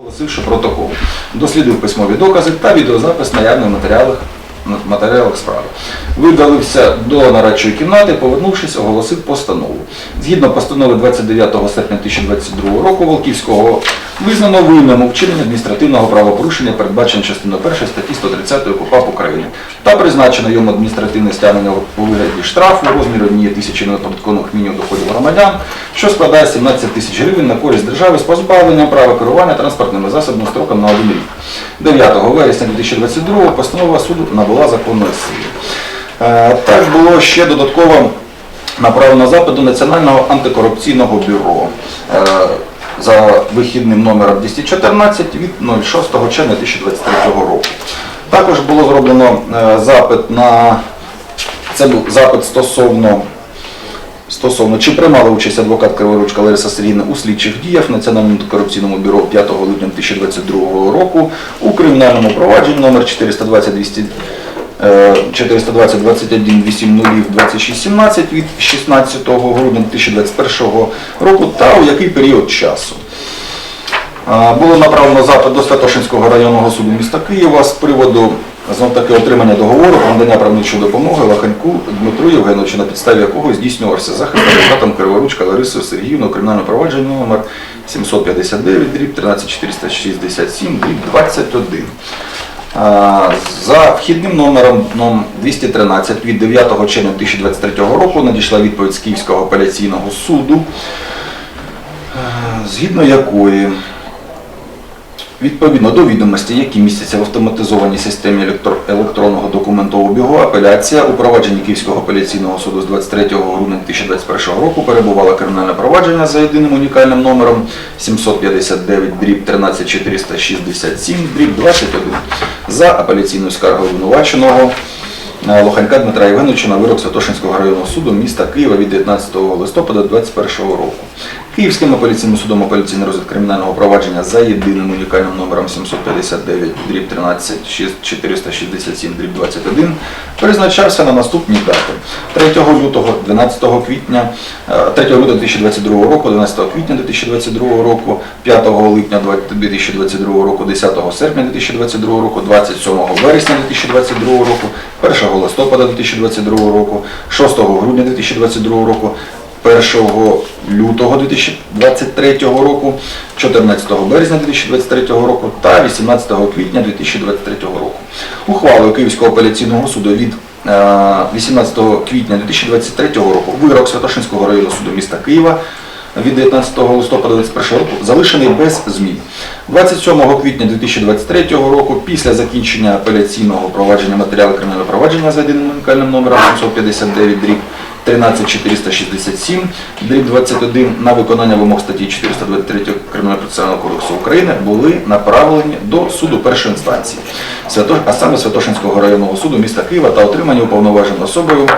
Оголосивши протокол, дослідив письмові докази та відеозапис наявних матеріалах матеріалах справи. Видалився до нарадчої кімнати, повернувшись, оголосив постанову. Згідно постанови 29 серпня 2022 року Волківського визнано винним у вчиненні адміністративного правопорушення, передбачено частиною 1 статті 130 КУПАП України, та призначено йому адміністративне стягнення у вигляді штрафу у розмірі однієї тисячі неоподаткованих мінімум доходів громадян, що складає 17 тисяч гривень на користь держави з позбавленням права керування транспортними засобами строком на один рік. 9 вересня 2022 постанова суду набула законної сили. Е, Так було ще додатково направлено запит до Національного антикорупційного бюро е, за вихідним номером 214 від 06 червня 2023 року. Також було зроблено е, запит на це був запит стосовно Стосовно чи приймала участь адвокат Криворучка Лариса Сергійовна у слідчих діях в Національному антикорупційному бюро 5 липня 2022 року у кримінальному провадженні номер 420 200 е, 420 21 80 26 17 від 16 грудня 2021 року та у який період часу. Було направлено запит до Святошинського районного суду міста Києва з приводу знов таки отримання договору про надання правничої допомоги Лаханьку Дмитру Євгеновичу, на підставі якого здійснювався захист адвокатом Криворучка Ларисою Сергіївною кримінальне провадження номер 759 дріб 13667 дріб 21. За вхідним номером ном 213 від 9 червня 2023 року надійшла відповідь з Київського апеляційного суду, е, згідно якої Відповідно до відомостей, які містяться в автоматизованій системі електро- електронного документообігу, апеляція у провадженні Київського апеляційного суду з 23 грудня 2021 року перебувала кримінальне провадження за єдиним унікальним номером 759 дріб 13467 дріб 21 за апеляційною скаргою обвинуваченого е, Лоханька Дмитра Євгеновича на вирок Святошинського районного суду міста Києва від 19 листопада 2021 року. Київським апеляційним судом апеляційний розгляд кримінального провадження за єдиним унікальним номером 759 дріб 13 467 дріб 21 призначався на наступні дати. 3 лютого, 12 квітня, е, 3 лютого 2022 року, 12 квітня 2022 року, 5 липня 2022 року, 10 серпня 2022 року, 27 вересня 2022 року, 1 листопада 2022 року, 6 грудня 2022 року, 1 лютого 2023 року, 14 березня 2023 року та 18 квітня 2023 року. Ухвалою Київського апеляційного суду від е, 18 квітня 2023 року вирок Святошинського районного суду міста Києва від 19 листопада 2021 року залишений без змін. 27 квітня 2023 року, після закінчення апеляційного провадження матеріалу кримінального провадження за єдиним унікальним номером 759 дріб 13467 дріб 21 на виконання вимог статті 423 Кримінального процесуального кодексу України були направлені до суду першої інстанції, а саме Святошинського районного суду міста Києва та отримані уповноваженою особою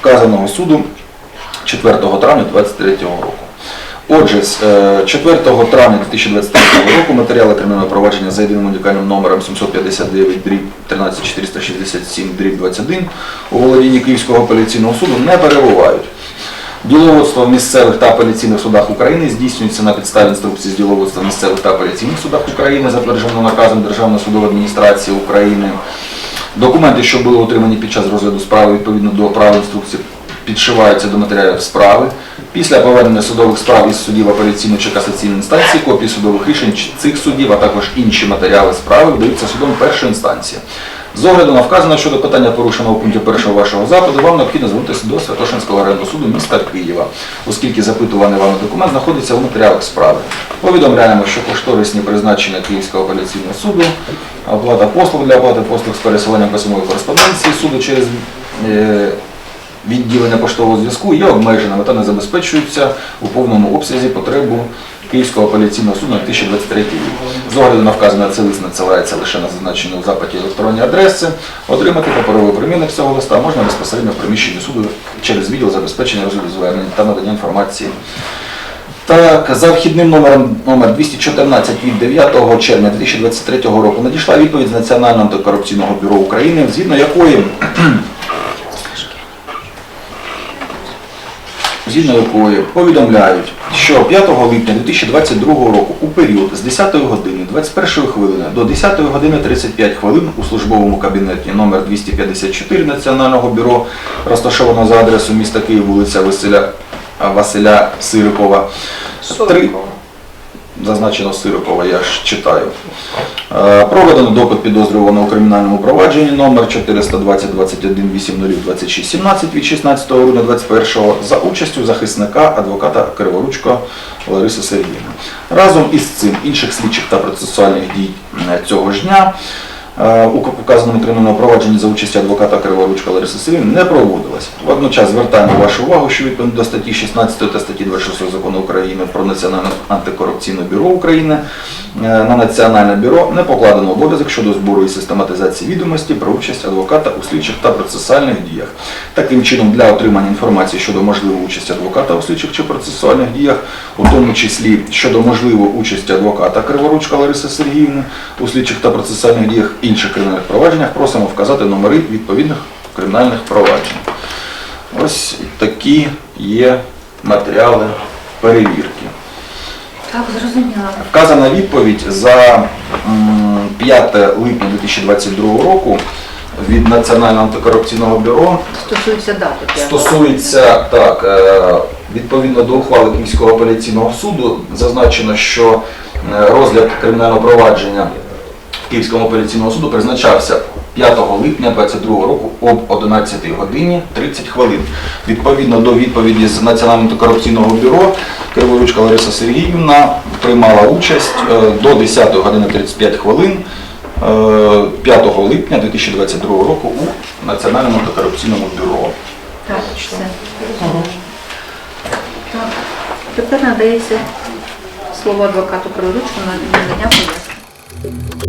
вказаного суду 4 травня 2023 року. Отже, з е, 4 травня 2023 року матеріали кримінального провадження за єдиним унікальним номером 759 дріб 13467 дріб 21 у володінні Київського апеляційного суду не перебувають. Діловодство в місцевих та апеляційних судах України здійснюється на підставі інструкції з діловодства в місцевих та апеляційних судах України, затвердженого наказом Державної судової адміністрації України. Документи, що були отримані під час розгляду справи відповідно до правил інструкції, підшиваються до матеріалів справи. Після повернення судових справ із судів апеляційної чи касаційної інстанції, копії судових рішень цих судів, а також інші матеріали справи видаються судом першої інстанції. З огляду на вказане щодо питання порушеного у пункті першого вашого запиту, вам необхідно звернутися до Святошинського районного суду міста Києва, оскільки запитуваний вами документ знаходиться у матеріалах справи. Повідомляємо, що кошторисні призначення Київського апеляційного суду, оплата послуг для оплати послуг з пересиланням письмової кореспонденції суду через е, відділення поштового зв'язку є обмеженими та не забезпечуються у повному обсязі потребу Київського апеляційного суду на 2023 рік. З огляду на вказане цей лист надсилається лише на зазначені у запиті електронні адреси. Отримати паперовий примірник цього листа можна безпосередньо в приміщенні суду через відділ забезпечення розгляду звернень та надання інформації. Так, за вхідним номером номер 214 від 9 червня 2023 року надійшла відповідь з Національного антикорупційного бюро України, згідно якої згідно якої повідомляють, що 5 липня 2022 року у період з 10 години 21 хвилини до 10 години 35 хвилин у службовому кабінеті номер 254 Національного бюро, розташованого за адресою міста Київ, вулиця Василя, Василя Сирикова, три, зазначено Сирикова, я ж читаю. Е, Проведено допит підозрюваного у кримінальному провадженні номер 420 21 80 26 17 від 16 грудня 21 за участю захисника адвоката Криворучко Лариси Сергіївни. Разом із цим інших слідчих та процесуальних дій е, цього ж дня у показаному кримінальному провадженні за участі адвоката Криворучка Лариси Сергіївни не проводилось. Водночас звертаємо вашу увагу, що відповідно до статті 16 та статті 26 закону України про Національне антикорупційне бюро України е, на Національне бюро не покладено обов'язок щодо збору і систематизації відомості про участь адвоката у слідчих та процесуальних діях. Таким чином, для отримання інформації щодо можливої участі адвоката у слідчих чи процесуальних діях, у тому числі щодо можливої участі адвоката Криворучка Лариси Сергіївни у слідчих та процесуальних діях інших кримінальних провадженнях, просимо вказати номери відповідних кримінальних проваджень. Ось такі є матеріали перевірки. Так, зрозуміла. Вказана відповідь за 5 липня 2022 року від Національного антикорупційного бюро Стосується дати. стосується так, е, відповідно до ухвали Київського апеляційного суду зазначено, що е, розгляд кримінального провадження Київського апеляційного суду призначався 5 липня 2022 року об 11 годині 30 хвилин. Відповідно до відповіді з Національного антикорупційного бюро Криворучка Лариса Сергіївна приймала участь е, до 10 години 35 хвилин е, 5 липня 2022 року у Національному антикорупційному бюро. Так, все. Так, тепер надається слово адвокату Криворучку на надання